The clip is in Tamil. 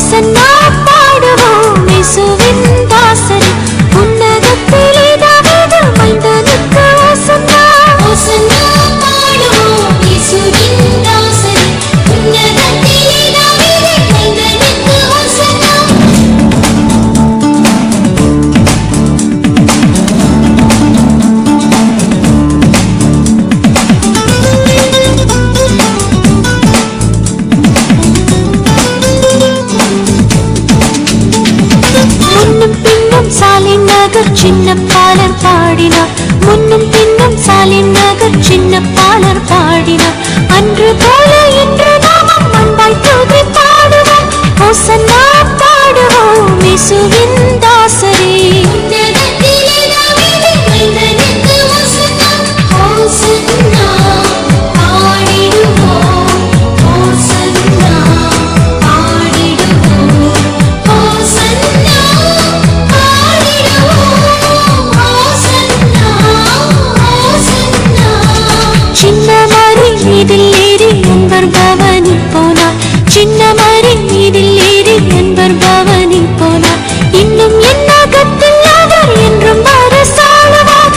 sana சின்ன பாலர் பாடினார். முன்னும் பின்னும் சாலின் சின்ன மாதிரி இதில் ஏறி என்பர் பவனி போனார். இன்னும் என்ன கத்தில் அவர் என்றும் அரசானவர்.